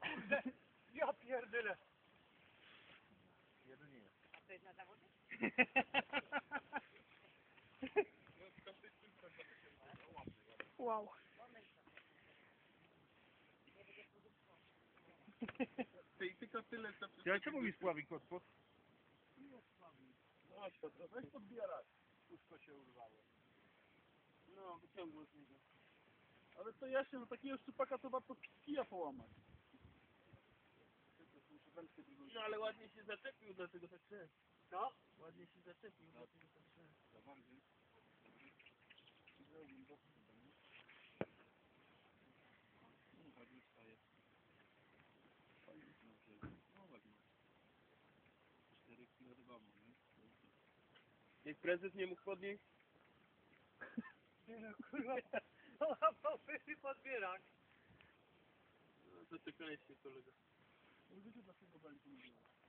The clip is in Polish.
Kurde! Ja pierdolę! Jeden nie. A to jest na zawody? Wow. Ty, tylko tyle, co... Ja czemu mi spławi kotko? Chodź, to weź podbierać. Wszystko się urwało. No, wyciągnął z niego. Ale to ja się, no takiego szczupaka to ma pod kija połamać. No ale ładnie się zaczepił, dlatego tak szedł. Co? Ładnie się zaczepił, dlatego tak szedł. Jak prezes nie mógł podnieść? Nie no kurwa. Ona popyty podbierak. No to czekaliście kolega. उसी के बस्ती को बंद कर दिया